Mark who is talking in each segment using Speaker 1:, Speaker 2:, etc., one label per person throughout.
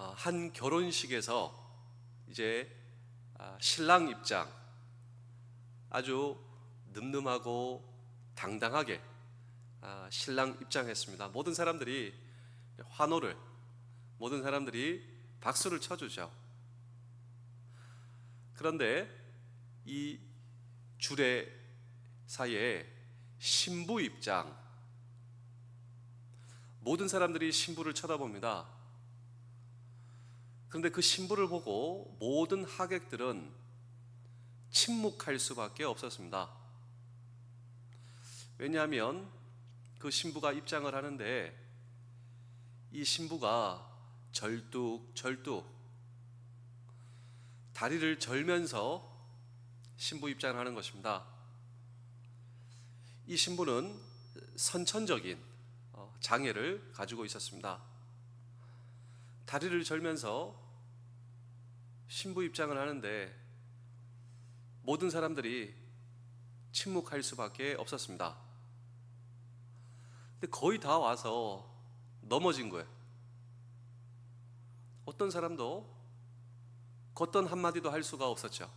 Speaker 1: 아, 한 결혼식에서 이제 아, 신랑 입장 아주 늠름하고 당당하게 아, 신랑 입장했습니다. 모든 사람들이 환호를 모든 사람들이 박수를 쳐주죠. 그런데 이 줄의 사이에 신부 입장 모든 사람들이 신부를 쳐다봅니다. 그런데 그 신부를 보고 모든 하객들은 침묵할 수밖에 없었습니다. 왜냐하면 그 신부가 입장을 하는데 이 신부가 절뚝 절뚝 다리를 절면서 신부 입장을 하는 것입니다. 이 신부는 선천적인 어, 장애를 가지고 있었습니다. 다리를 절면서 신부 입장을 하는데 모든 사람들이 침묵할 수밖에 없었습니다. 근데 거의 다 와서 넘어진 거예요. 어떤 사람도 걷던 한마디도 할 수가 없었죠.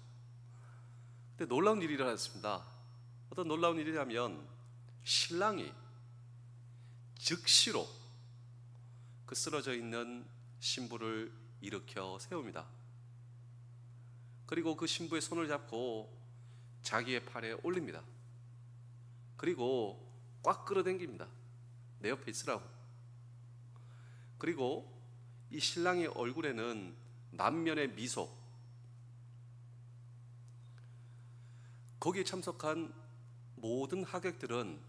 Speaker 1: 근데 놀라운 일이 일어났습니다. 어떤 놀라운 일이냐면 신랑이 즉시로 그 쓰러져 있는 신부를 일으켜 세웁니다. 그리고 그 신부의 손을 잡고 자기의 팔에 올립니다. 그리고 꽉 끌어당깁니다. 내 옆에 있으라고. 그리고 이 신랑의 얼굴에는 만면의 미소. 거기에 참석한 모든 하객들은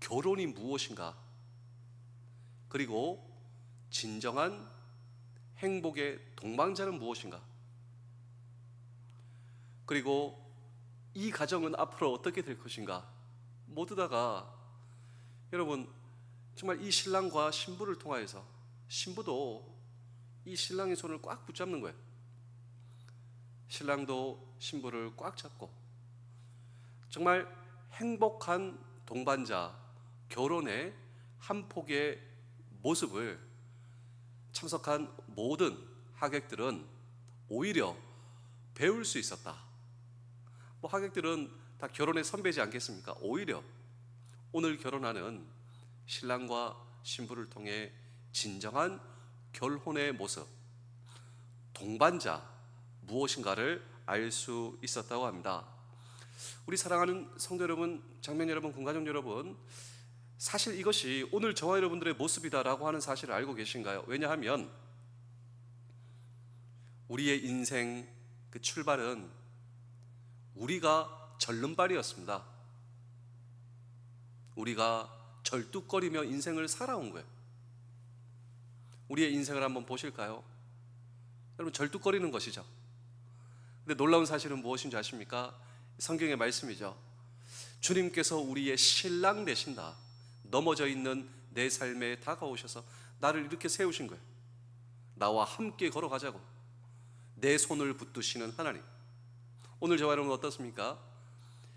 Speaker 1: 결혼이 무엇인가? 그리고 진정한 행복의 동반자는 무엇인가? 그리고 이 가정은 앞으로 어떻게 될 것인가? 모두 다가 여러분 정말 이 신랑과 신부를 통하여서 신부도 이 신랑의 손을 꽉 붙잡는 거예요. 신랑도 신부를 꽉 잡고 정말 행복한 동반자 결혼의 한 폭의 모습을 참석한 모든 하객들은 오히려 배울 수 있었다. 뭐 하객들은 다 결혼의 선배지 않겠습니까? 오히려 오늘 결혼하는 신랑과 신부를 통해 진정한 결혼의 모습, 동반자 무엇인가를 알 수 있었다고 합니다. 우리 사랑하는 성도 여러분, 장면 여러분, 군가족 여러분, 사실 이것이 오늘 저와 여러분들의 모습이다라고 하는 사실을 알고 계신가요? 왜냐하면 우리의 인생 그 출발은 우리가 절름발이었습니다. 우리가 절뚝거리며 인생을 살아온 거예요. 우리의 인생을 한번 보실까요? 여러분 절뚝거리는 것이죠. 근데 놀라운 사실은 무엇인지 아십니까? 성경의 말씀이죠. 주님께서 우리의 신랑 되신다. 넘어져 있는 내 삶에 다가오셔서 나를 이렇게 세우신 거예요. 나와 함께 걸어가자고. 내 손을 붙드시는 하나님. 오늘 저와 여러분 어떻습니까?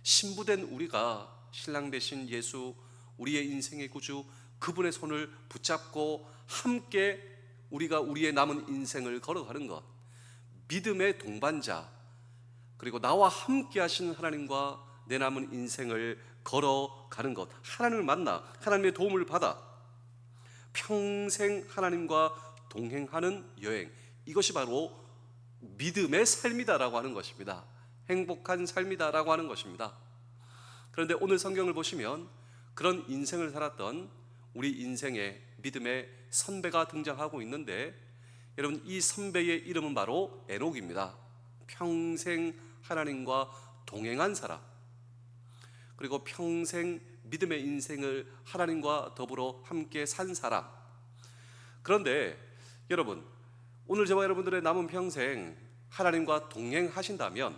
Speaker 1: 신부된 우리가 신랑 되신 예수 우리의 인생의 구주 그분의 손을 붙잡고 함께 우리가 우리의 남은 인생을 걸어가는 것 믿음의 동반자 그리고 나와 함께 하신 하나님과 내 남은 인생을 걸어가는 것 하나님을 만나 하나님의 도움을 받아 평생 하나님과 동행하는 여행 이것이 바로 믿음의 삶이다라고 하는 것입니다 행복한 삶이다라고 하는 것입니다 그런데 오늘 성경을 보시면 그런 인생을 살았던 우리 인생의 믿음의 선배가 등장하고 있는데 여러분 이 선배의 이름은 바로 에녹입니다. 평생 하나님과 동행한 사람. 그리고 평생 믿음의 인생을 하나님과 더불어 함께 산 사람. 그런데 여러분 오늘 저와 여러분들의 남은 평생 하나님과 동행하신다면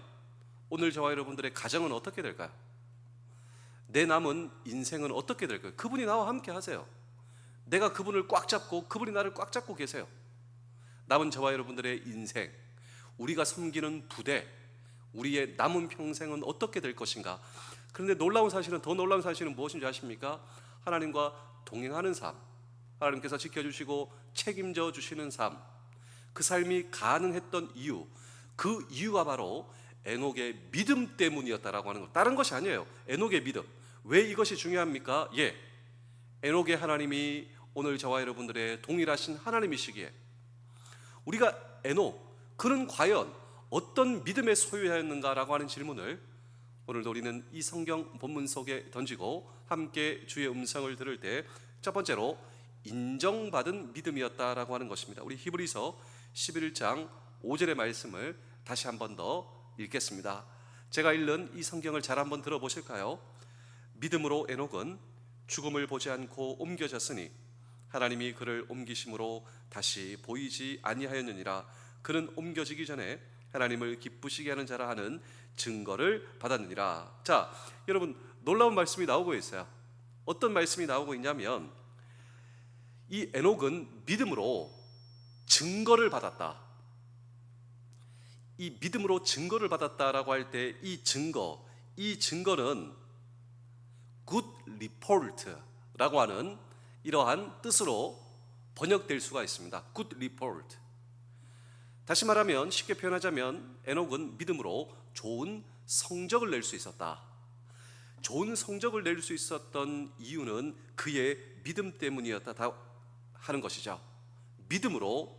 Speaker 1: 오늘 저와 여러분들의 가정은 어떻게 될까요? 내 남은 인생은 어떻게 될까요? 그분이 나와 함께 하세요. 내가 그분을 꽉 잡고 그분이 나를 꽉 잡고 계세요. 남은 저와 여러분들의 인생, 우리가 섬기는 부대, 우리의 남은 평생은 어떻게 될 것인가? 그런데 놀라운 사실은 더 놀라운 사실은 무엇인지 아십니까? 하나님과 동행하는 삶. 하나님께서 지켜주시고 책임져 주시는 삶, 그 삶이 가능했던 이유, 그 이유가 바로 에녹의 믿음 때문이었다라고 하는 것. 다른 것이 아니에요. 에녹의 믿음. 왜 이것이 중요합니까? 예. 에녹의 하나님이 오늘 저와 여러분들의 동일하신 하나님이시기에 우리가 에녹 그는 과연 어떤 믿음의 소유였는가라고 하는 질문을 오늘도 우리는 이 성경 본문 속에 던지고 함께 주의 음성을 들을 때 첫 번째로 인정받은 믿음이었다라고 하는 것입니다. 우리 히브리서 11장 5절의 말씀을 다시 한 번 더 읽겠습니다. 제가 읽는 이 성경을 잘 한번 들어보실까요? 믿음으로 에녹은 죽음을 보지 않고 옮겨졌으니 하나님이 그를 옮기심으로 다시 보이지 아니하였느니라 그는 옮겨지기 전에 하나님을 기쁘시게 하는 자라 하는 증거를 받았느니라. 자, 여러분 놀라운 말씀이 나오고 있어요. 어떤 말씀이 나오고 있냐면 이 에녹은 믿음으로 증거를 받았다. 이 믿음으로 증거를 받았다라고 할 때 이 증거, 이 증거는 good report라고 하는 이러한 뜻으로 번역될 수가 있습니다. good report. 다시 말하면 쉽게 표현하자면 에녹은 믿음으로 좋은 성적을 낼 수 있었다. 좋은 성적을 낼 수 있었던 이유는 그의 믿음 때문이었다 하는 것이죠. 믿음으로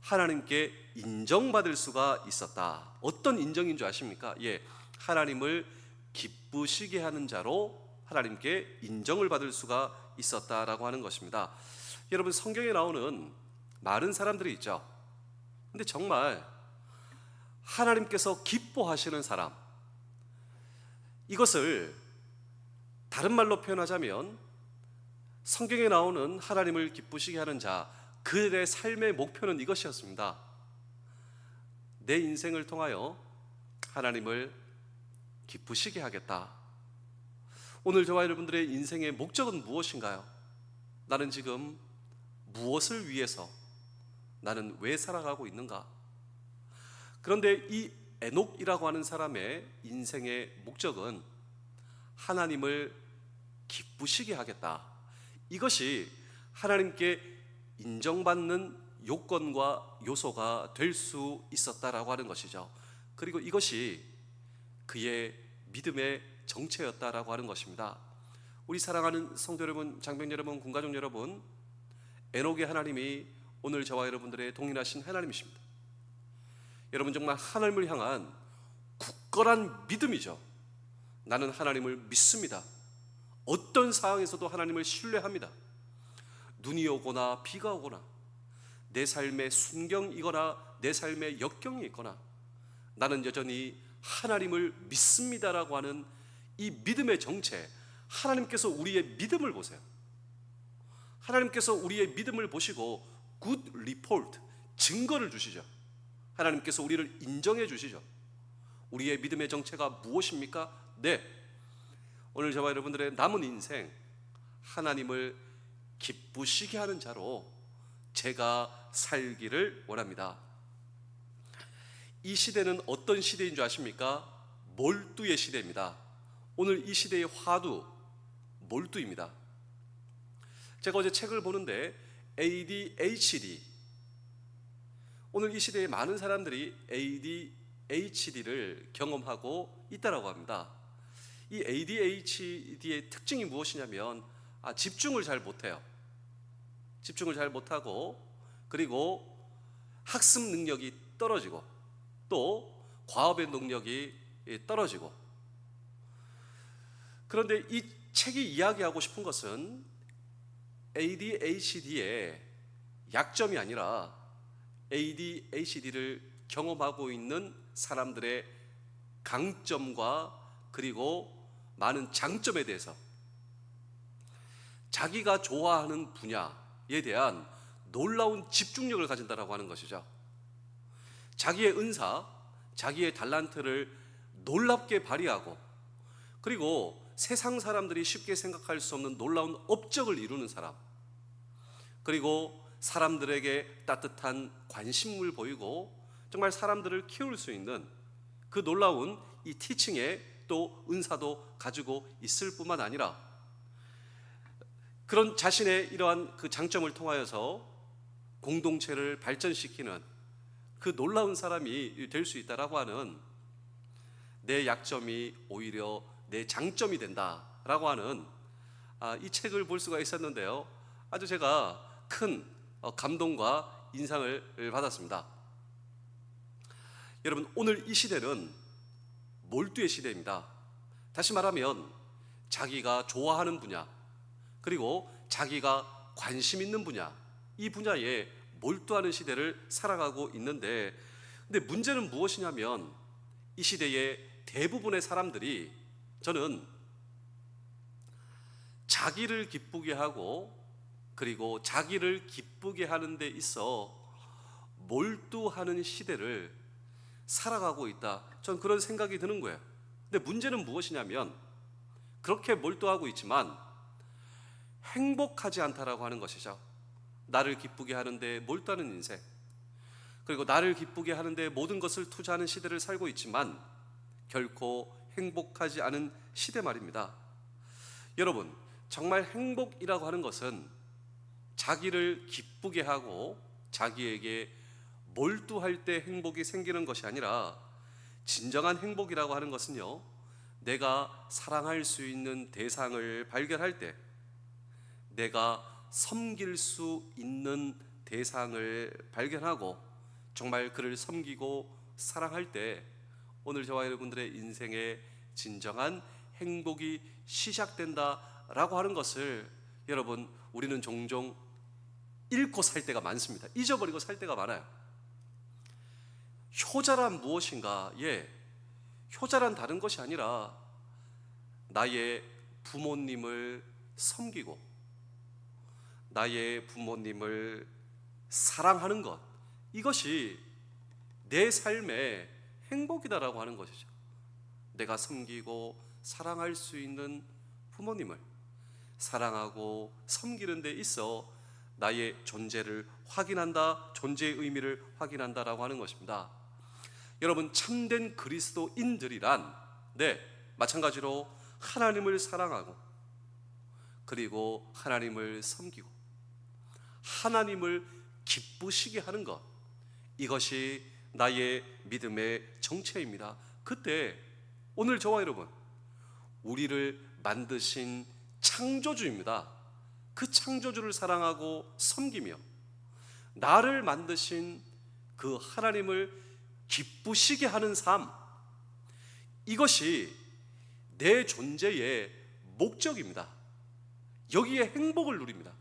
Speaker 1: 하나님께 인정받을 수가 있었다. 어떤 인정인 줄 아십니까? 예. 하나님을 기쁘시게 하는 자로 하나님께 인정을 받을 수가 있었다라고 하는 것입니다. 여러분 성경에 나오는 많은 사람들이 있죠. 근데 정말 하나님께서 기뻐하시는 사람 이것을 다른 말로 표현하자면 성경에 나오는 하나님을 기쁘시게 하는 자 그들의 삶의 목표는 이것이었습니다. 내 인생을 통하여 하나님을 기쁘시게 하겠다. 오늘 저와 여러분들의 인생의 목적은 무엇인가요? 나는 지금 무엇을 위해서 나는 왜 살아가고 있는가? 그런데 이 에녹이라고 하는 사람의 인생의 목적은 하나님을 기쁘시게 하겠다. 이것이 하나님께 인정받는 요건과 요소가 될 수 있었다라고 하는 것이죠. 그리고 이것이 그의 믿음의 정체였다라고 하는 것입니다. 우리 사랑하는 성도 여러분, 장병 여러분, 군가족 여러분, 에녹의 하나님이 오늘 저와 여러분들의 동일하신 하나님이십니다. 여러분 정말 하나님을 향한 굳건한 믿음이죠. 나는 하나님을 믿습니다. 어떤 상황에서도 하나님을 신뢰합니다. 눈이 오거나 비가 오거나 내 삶에 순경이거나 내 삶에 역경이 있거나 나는 여전히 하나님을 믿습니다라고 하는 이 믿음의 정체 하나님께서 우리의 믿음을 보세요. 하나님께서 우리의 믿음을 보시고 good report 증거를 주시죠. 하나님께서 우리를 인정해 주시죠. 우리의 믿음의 정체가 무엇입니까? 네. 오늘 저와 여러분들의 남은 인생 하나님을 기쁘시게 하는 자로 제가 살기를 원합니다. 이 시대는 어떤 시대인 줄 아십니까? 몰두의 시대입니다. 오늘 이 시대의 화두 몰두입니다. 제가 어제 책을 보는데 ADHD 오늘 이 시대에 많은 사람들이 ADHD를 경험하고 있다라고 합니다. 이 ADHD의 특징이 무엇이냐면 아, 집중을 잘 못해요. 집중을 잘 못하고 그리고 학습 능력이 떨어지고 또 과업의 능력이 떨어지고 그런데 이 책이 이야기하고 싶은 것은 ADHD의 약점이 아니라 ADHD를 경험하고 있는 사람들의 강점과 그리고 많은 장점에 대해서 자기가 좋아하는 분야에 대한 놀라운 집중력을 가진다라고 하는 것이죠. 자기의 은사, 자기의 달란트를 놀랍게 발휘하고 그리고 세상 사람들이 쉽게 생각할 수 없는 놀라운 업적을 이루는 사람. 그리고 사람들에게 따뜻한 관심을 보이고 정말 사람들을 키울 수 있는 그 놀라운 이 티칭에 또 은사도 가지고 있을 뿐만 아니라 그런 자신의 이러한 그 장점을 통하여서 공동체를 발전시키는 그 놀라운 사람이 될 수 있다라고 하는 내 약점이 오히려 내 장점이 된다라고 하는 아, 이 책을 볼 수가 있었는데요. 아주 제가 큰 어, 감동과 인상을 받았습니다. 여러분 오늘 이 시대는 몰두의 시대입니다. 다시 말하면 자기가 좋아하는 분야 그리고 자기가 관심 있는 분야 이 분야에 몰두하는 시대를 살아가고 있는데 근데 문제는 무엇이냐면 이 시대의 대부분의 사람들이 저는 자기를 기쁘게 하고 그리고 자기를 기쁘게 하는 데 있어 몰두하는 시대를 살아가고 있다. 전 그런 생각이 드는 거예요. 근데 문제는 무엇이냐면 그렇게 몰두하고 있지만 행복하지 않다라고 하는 것이죠. 나를 기쁘게 하는데 몰두하는 인생. 그리고 나를 기쁘게 하는데 모든 것을 투자하는 시대를 살고 있지만 결코 행복하지 않은 시대 말입니다. 여러분, 정말 행복이라고 하는 것은 자기를 기쁘게 하고 자기에게 몰두할 때 행복이 생기는 것이 아니라 진정한 행복이라고 하는 것은요. 내가 사랑할 수 있는 대상을 발견할 때 내가 섬길 수 있는 대상을 발견하고 정말 그를 섬기고 사랑할 때 오늘 저와 여러분들의 인생의 진정한 행복이 시작된다라고 하는 것을 여러분 우리는 종종 잃고 살 때가 많습니다. 잊어버리고 살 때가 많아요. 효자란 무엇인가? 예. 효자란 다른 것이 아니라 나의 부모님을 섬기고 나의 부모님을 사랑하는 것 이것이 내 삶의 행복이다라고 하는 것이죠. 내가 섬기고 사랑할 수 있는 부모님을 사랑하고 섬기는 데 있어 나의 존재를 확인한다, 존재의 의미를 확인한다라고 하는 것입니다. 여러분 참된 그리스도인들이란 네 마찬가지로 하나님을 사랑하고 그리고 하나님을 섬기고 하나님을 기쁘시게 하는 것 이것이 나의 믿음의 정체입니다. 그때 오늘 저와 여러분 우리를 만드신 창조주입니다. 그 창조주를 사랑하고 섬기며 나를 만드신 그 하나님을 기쁘시게 하는 삶 이것이 내 존재의 목적입니다. 여기에 행복을 누립니다.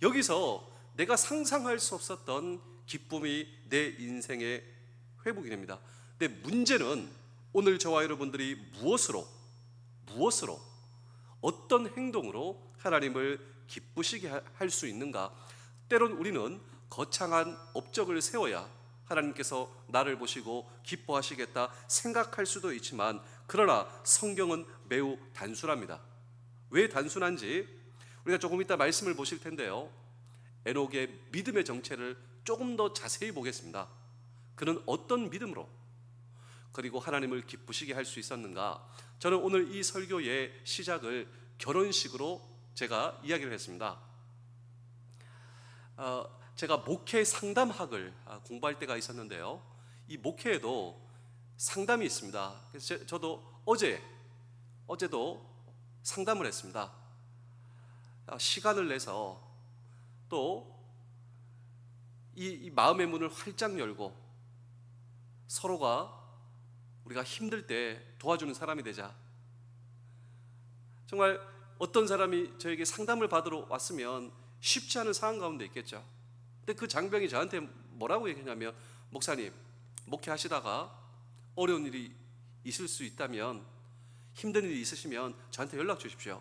Speaker 1: 여기서 내가 상상할 수 없었던 기쁨이 내 인생의 회복이 됩니다. 근데 문제는 오늘 저와 여러분들이 무엇으로 무엇으로 어떤 행동으로 하나님을 기쁘시게 할 수 있는가? 때론 우리는 거창한 업적을 세워야 하나님께서 나를 보시고 기뻐하시겠다 생각할 수도 있지만 그러나 성경은 매우 단순합니다. 왜 단순한지 우리가 조금 이따 말씀을 보실 텐데요. 에녹의 믿음의 정체를 조금 더 자세히 보겠습니다. 그는 어떤 믿음으로 그리고 하나님을 기쁘시게 할 수 있었는가? 저는 오늘 이 설교의 시작을 결혼식으로 제가 이야기를 했습니다. 어, 제가 목회 상담학을 아, 공부할 때가 있었는데요. 이 목회에도 상담이 있습니다. 그래서 제- 저도 어제 어제도 상담을 했습니다. 아, 시간을 내서 또 이, 이 마음의 문을 활짝 열고 서로가 우리가 힘들 때 도와주는 사람이 되자. 정말 어떤 사람이 저에게 상담을 받으러 왔으면 쉽지 않은 상황 가운데 있겠죠. 근데 그 장병이 저한테 뭐라고 얘기했냐면 목사님 목회하시다가 어려운 일이 있을 수 있다면 힘든 일이 있으시면 저한테 연락 주십시오.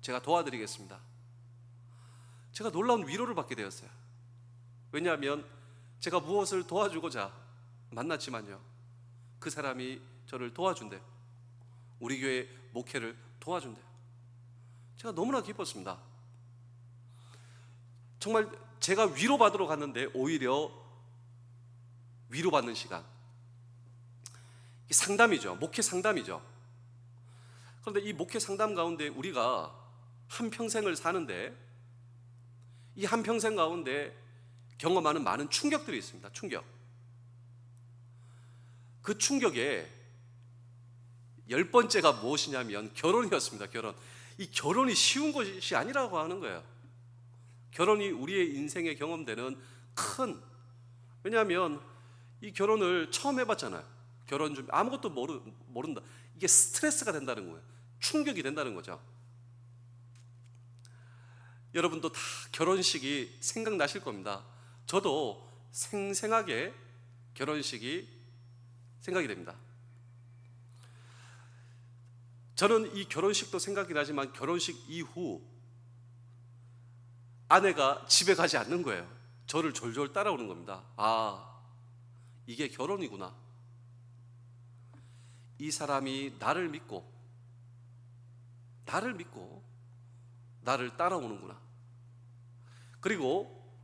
Speaker 1: 제가 도와드리겠습니다. 제가 놀라운 위로를 받게 되었어요. 왜냐하면 제가 무엇을 도와주고자 만났지만요. 그 사람이 저를 도와준대요. 우리 교회 목회를 도와준대요. 제가 너무나 기뻤습니다. 정말 제가 위로받으러 갔는데 오히려 위로받는 시간. 상담이죠. 목회 상담이죠. 그런데 이 목회 상담 가운데 우리가 한 평생을 사는데 이 한 평생 가운데 경험하는 많은 충격들이 있습니다. 충격. 그 충격에 열 번째가 무엇이냐면 결혼이었습니다. 결혼. 이 결혼이 쉬운 것이 아니라고 하는 거예요. 결혼이 우리의 인생에 경험되는 큰 왜냐하면 이 결혼을 처음 해봤잖아요. 결혼 좀 아무것도 모르, 모른다. 이게 스트레스가 된다는 거예요. 충격이 된다는 거죠. 여러분도 다 결혼식이 생각나실 겁니다. 저도 생생하게 결혼식이 생각이 됩니다. 저는 이 결혼식도 생각이 나지만 결혼식 이후 아내가 집에 가지 않는 거예요. 저를 졸졸 따라오는 겁니다. 아, 이게 결혼이구나. 이 사람이 나를 믿고, 나를 믿고, 나를 따라오는구나. 그리고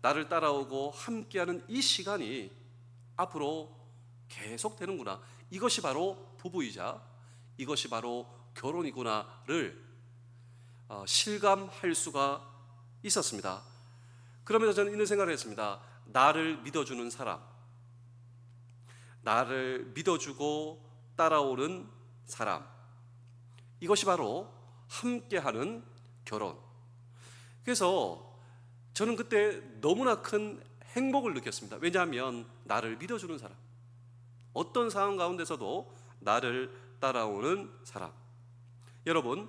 Speaker 1: 나를 따라오고 함께하는 이 시간이 앞으로 계속 되는구나. 이것이 바로 부부이자 이것이 바로 결혼이구나를 어, 실감할 수가 있었습니다. 그러면서 저는 이런 생각을 했습니다. 나를 믿어주는 사람, 나를 믿어주고 따라오는 사람, 이것이 바로 함께하는 결혼. 그래서 저는 그때 너무나 큰 행복을 느꼈습니다. 왜냐하면 나를 믿어주는 사람, 어떤 상황 가운데서도 나를 따라오는 사람. 여러분,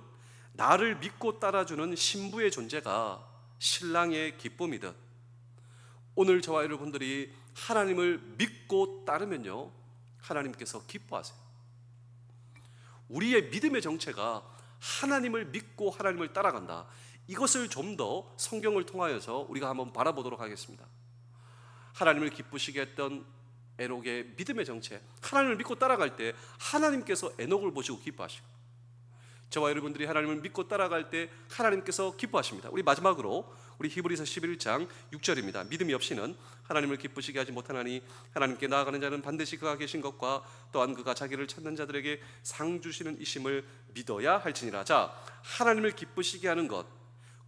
Speaker 1: 나를 믿고 따라주는 신부의 존재가 신랑의 기쁨이듯 오늘 저와 여러분들이 하나님을 믿고 따르면요, 하나님께서 기뻐하세요. 우리의 믿음의 정체가 하나님을 믿고 하나님을 따라간다. 이것을 좀 더 성경을 통하여서 우리가 한번 바라보도록 하겠습니다. 하나님을 기쁘시게 했던 에녹의 믿음의 정체, 하나님을 믿고 따라갈 때 하나님께서 에녹을 보시고 기뻐하시고 저와 여러분들이 하나님을 믿고 따라갈 때 하나님께서 기뻐하십니다. 우리 마지막으로 우리 히브리서 11장 6절입니다. 믿음이 없이는 하나님을 기쁘시게 하지 못하나니 하나님께 나아가는 자는 반드시 그가 계신 것과 또한 그가 자기를 찾는 자들에게 상 주시는 이심을 믿어야 할지니라. 자, 하나님을 기쁘시게 하는 것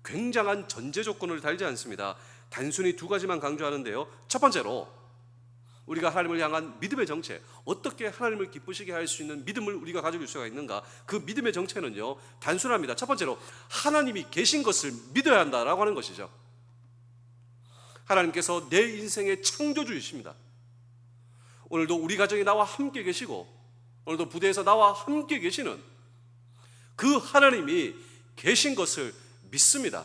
Speaker 1: 굉장한 전제 조건을 달지 않습니다. 단순히 두 가지만 강조하는데요. 첫 번째로 우리가 하나님을 향한 믿음의 정체, 어떻게 하나님을 기쁘시게 할 수 있는 믿음을 우리가 가지고 있을 수가 있는가? 그 믿음의 정체는요, 단순합니다. 첫 번째로, 하나님이 계신 것을 믿어야 한다라고 하는 것이죠. 하나님께서 내 인생의 창조주이십니다. 오늘도 우리 가정이 나와 함께 계시고, 오늘도 부대에서 나와 함께 계시는 그 하나님이 계신 것을 믿습니다.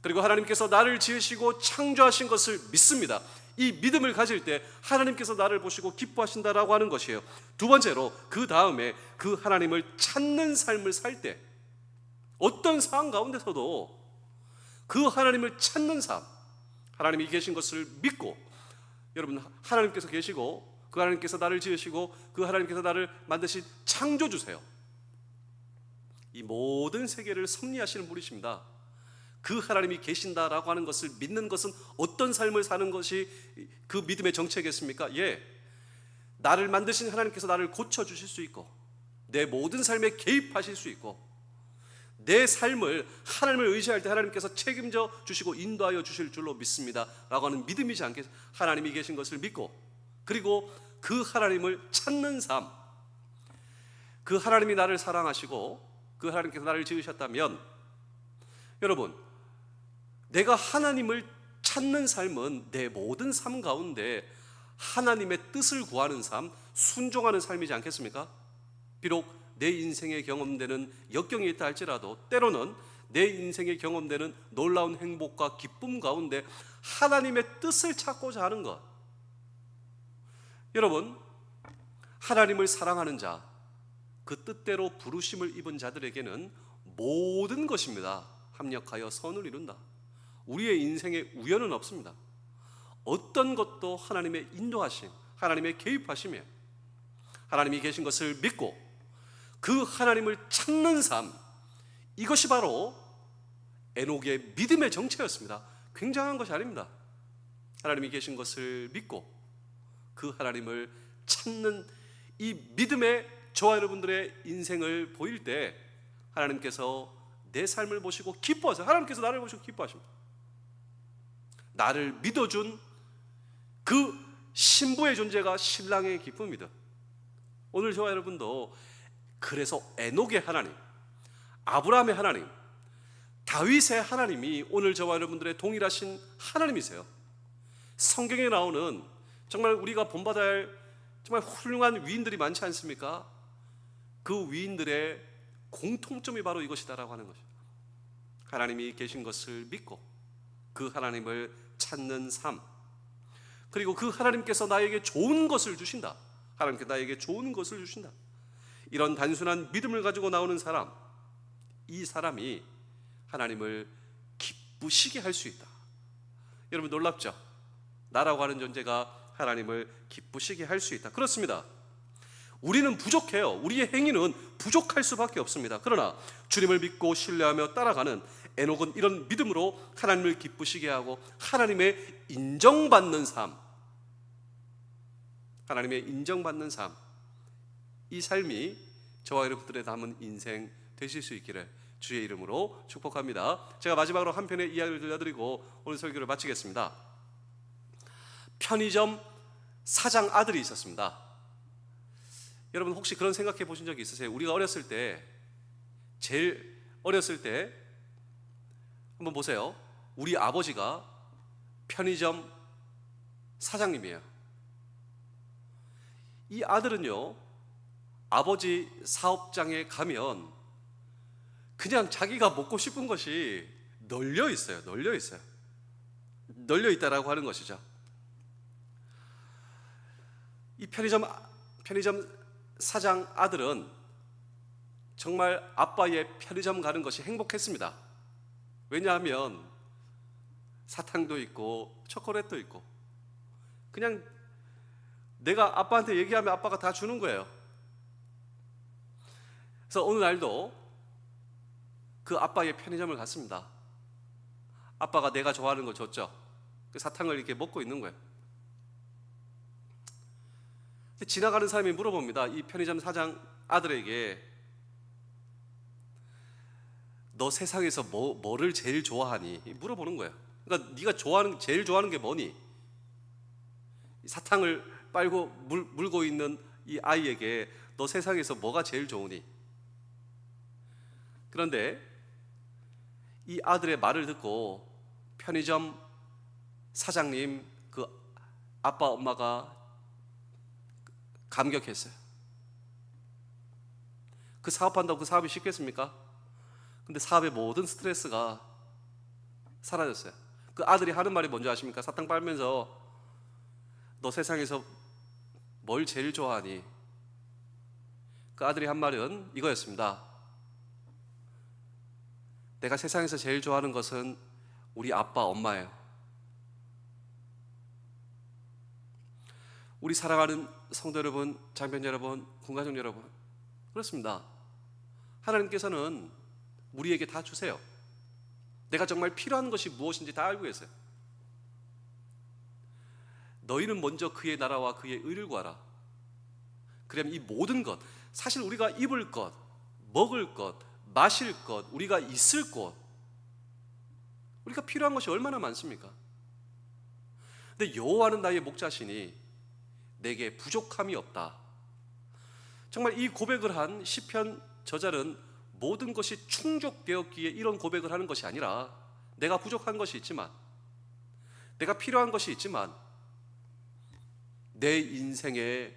Speaker 1: 그리고 하나님께서 나를 지으시고 창조하신 것을 믿습니다. 이 믿음을 가질 때 하나님께서 나를 보시고 기뻐하신다라고 하는 것이에요. 두 번째로 그 다음에 그 하나님을 찾는 삶을 살 때 어떤 상황 가운데서도 그 하나님을 찾는 삶, 하나님이 계신 것을 믿고 여러분 하나님께서 계시고 그 하나님께서 나를 지으시고 그 하나님께서 나를 만드신 창조 주세요. 이 모든 세계를 섭리하시는 분이십니다. 그 하나님이 계신다라고 하는 것을 믿는 것은 어떤 삶을 사는 것이 그 믿음의 정체겠습니까? 예. 나를 만드신 하나님께서 나를 고쳐 주실 수 있고 내 모든 삶에 개입하실 수 있고 내 삶을 하나님을 의지할 때 하나님께서 책임져 주시고 인도하여 주실 줄로 믿습니다라고 하는 믿음이지 않겠 하나님이 계신 것을 믿고 그리고 그 하나님을 찾는 삶. 그 하나님이 나를 사랑하시고 그 하나님께서 나를 지으셨다면 여러분 내가 하나님을 찾는 삶은 내 모든 삶 가운데 하나님의 뜻을 구하는 삶, 순종하는 삶이지 않겠습니까? 비록 내 인생에 경험되는 역경이 있다 할지라도 때로는 내 인생에 경험되는 놀라운 행복과 기쁨 가운데 하나님의 뜻을 찾고자 하는 것. 여러분, 하나님을 사랑하는 자, 그 뜻대로 부르심을 입은 자들에게는 모든 것입니다. 합력하여 선을 이룬다. 우리의 인생에 우연은 없습니다. 어떤 것도 하나님의 인도하심, 하나님의 개입하심에 하나님이 계신 것을 믿고 그 하나님을 찾는 삶 이것이 바로 에녹의 믿음의 정체였습니다. 굉장한 것이 아닙니다. 하나님이 계신 것을 믿고 그 하나님을 찾는 이 믿음의 저와 여러분들의 인생을 보일 때 하나님께서 내 삶을 보시고 기뻐하세요. 하나님께서 나를 보시고 기뻐하십니다. 나를 믿어준 그 신부의 존재가 신랑의 기쁨이다. 오늘 저와 여러분도 그래서 에녹의 하나님, 아브라함의 하나님, 다윗의 하나님이 오늘 저와 여러분들의 동일하신 하나님이세요. 성경에 나오는 정말 우리가 본받아야 할 정말 훌륭한 위인들이 많지 않습니까? 그 위인들의 공통점이 바로 이것이다라고 하는 것이죠. 하나님이 계신 것을 믿고 그 하나님을 찾는 삶. 그리고 그 하나님께서 나에게 좋은 것을 주신다. 하나님께 나에게 좋은 것을 주신다. 이런 단순한 믿음을 가지고 나오는 사람, 이 사람이 하나님을 기쁘시게 할 수 있다. 여러분 놀랍죠? 나라고 하는 존재가 하나님을 기쁘시게 할 수 있다. 그렇습니다. 우리는 부족해요. 우리의 행위는 부족할 수밖에 없습니다. 그러나 주님을 믿고 신뢰하며 따라가는 에녹은 이런 믿음으로 하나님을 기쁘시게 하고 하나님의 인정받는 삶, 하나님의 인정받는 삶, 이 삶이 저와 여러분들의 남은 인생 되실 수 있기를 주의 이름으로 축복합니다. 제가 마지막으로 한 편의 이야기를 들려드리고 오늘 설교를 마치겠습니다. 편의점 사장 아들이 있었습니다. 여러분 혹시 그런 생각해 보신 적이 있으세요? 우리가 어렸을 때 제일 어렸을 때 한번 보세요. 우리 아버지가 편의점 사장님이에요. 이 아들은요, 아버지 사업장에 가면 그냥 자기가 먹고 싶은 것이 널려 있어요. 널려 있어요. 널려 있다라고 하는 것이죠. 이 편의점 편의점 사장 아들은 정말 아빠의 편의점 가는 것이 행복했습니다. 왜냐하면 사탕도 있고 초콜릿도 있고 그냥 내가 아빠한테 얘기하면 아빠가 다 주는 거예요. 그래서 어느 날도 그 아빠의 편의점을 갔습니다. 아빠가 내가 좋아하는 거 줬죠. 그 사탕을 이렇게 먹고 있는 거예요. 지나가는 사람이 물어봅니다. 이 편의점 사장 아들에게 너 세상에서 뭐, 뭐를 제일 좋아하니? 물어보는 거예요. 그러니까 네가 좋아하는 제일 좋아하는 게 뭐니? 사탕을 빨고 물, 물고 있는 이 아이에게 너 세상에서 뭐가 제일 좋으니? 그런데 이 아들의 말을 듣고 편의점 사장님 그 아빠 엄마가 감격했어요. 그 사업한다고 그 사업이 쉽겠습니까? 근데 사업의 모든 스트레스가 사라졌어요. 그 아들이 하는 말이 뭔지 아십니까? 사탕 빨면서 너 세상에서 뭘 제일 좋아하니? 그 아들이 한 말은 이거였습니다. 내가 세상에서 제일 좋아하는 것은 우리 아빠, 엄마예요. 우리 사랑하는 성도 여러분, 장변 여러분, 군가족 여러분, 그렇습니다. 하나님께서는 우리에게 다 주세요. 내가 정말 필요한 것이 무엇인지 다 알고 계세요. 너희는 먼저 그의 나라와 그의 의를 구하라. 그러면 이 모든 것, 사실 우리가 입을 것, 먹을 것, 마실 것, 우리가 있을 곳, 우리가 필요한 것이 얼마나 많습니까? 근데 여호와는 나의 목자시니 내게 부족함이 없다. 정말 이 고백을 한 시편 저자는 모든 것이 충족되었기에 이런 고백을 하는 것이 아니라 내가 부족한 것이 있지만 내가 필요한 것이 있지만 내 인생의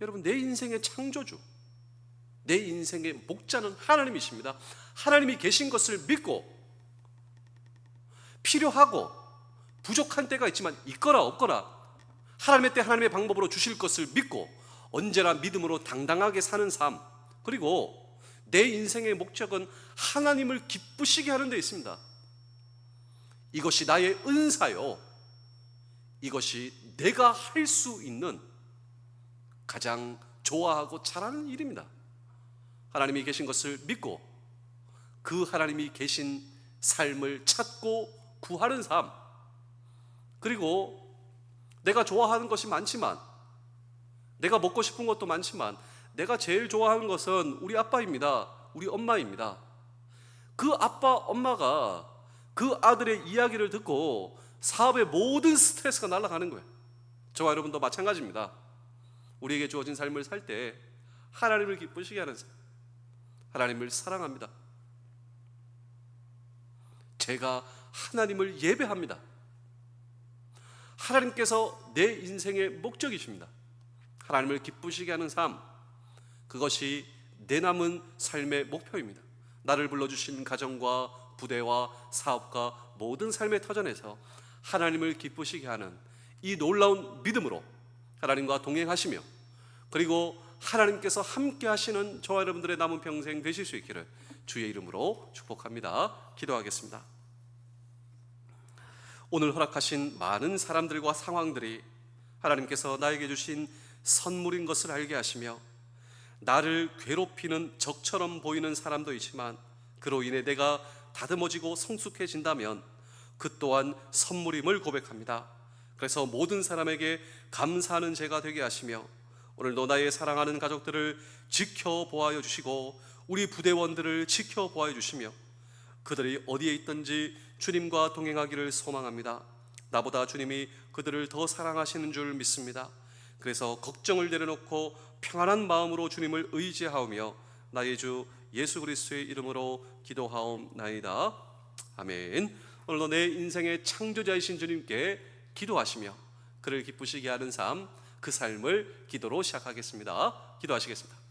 Speaker 1: 여러분 내 인생의 창조주 내 인생의 목자는 하나님이십니다. 하나님이 계신 것을 믿고 필요하고 부족한 때가 있지만 있거나 없거나 하나님의 때 하나님의 방법으로 주실 것을 믿고 언제나 믿음으로 당당하게 사는 삶 그리고 내 인생의 목적은 하나님을 기쁘시게 하는 데 있습니다. 이것이 나의 은사요. 이것이 내가 할 수 있는 가장 좋아하고 잘하는 일입니다. 하나님이 계신 것을 믿고 그 하나님이 계신 삶을 찾고 구하는 삶. 그리고 내가 좋아하는 것이 많지만 내가 먹고 싶은 것도 많지만 내가 제일 좋아하는 것은 우리 아빠입니다. 우리 엄마입니다. 그 아빠 엄마가 그 아들의 이야기를 듣고 사업의 모든 스트레스가 날아가는 거예요. 저와 여러분도 마찬가지입니다. 우리에게 주어진 삶을 살 때 하나님을 기쁘시게 하는 삶, 하나님을 사랑합니다. 제가 하나님을 예배합니다. 하나님께서 내 인생의 목적이십니다. 하나님을 기쁘시게 하는 삶, 그것이 내 남은 삶의 목표입니다. 나를 불러주신 가정과 부대와 사업과 모든 삶의 터전에서 하나님을 기쁘시게 하는 이 놀라운 믿음으로 하나님과 동행하시며 그리고 하나님께서 함께 하시는 저와 여러분들의 남은 평생 되실 수 있기를 주의 이름으로 축복합니다. 기도하겠습니다. 오늘 허락하신 많은 사람들과 상황들이 하나님께서 나에게 주신 선물인 것을 알게 하시며 나를 괴롭히는 적처럼 보이는 사람도 있지만 그로 인해 내가 다듬어지고 성숙해진다면 그 또한 선물임을 고백합니다. 그래서 모든 사람에게 감사하는 제가 되게 하시며 오늘도 나의 사랑하는 가족들을 지켜보아여 주시고 우리 부대원들을 지켜보아여 주시며 그들이 어디에 있든지 주님과 동행하기를 소망합니다. 나보다 주님이 그들을 더 사랑하시는 줄 믿습니다. 그래서 걱정을 내려놓고 평안한 마음으로 주님을 의지하오며 나의 주 예수 그리스도의 이름으로 기도하옵나이다. 아멘. 오늘도 내 인생의 창조자이신 주님께 기도하시며 그를 기쁘시게 하는 삶, 그 삶을 기도로 시작하겠습니다. 기도하시겠습니다.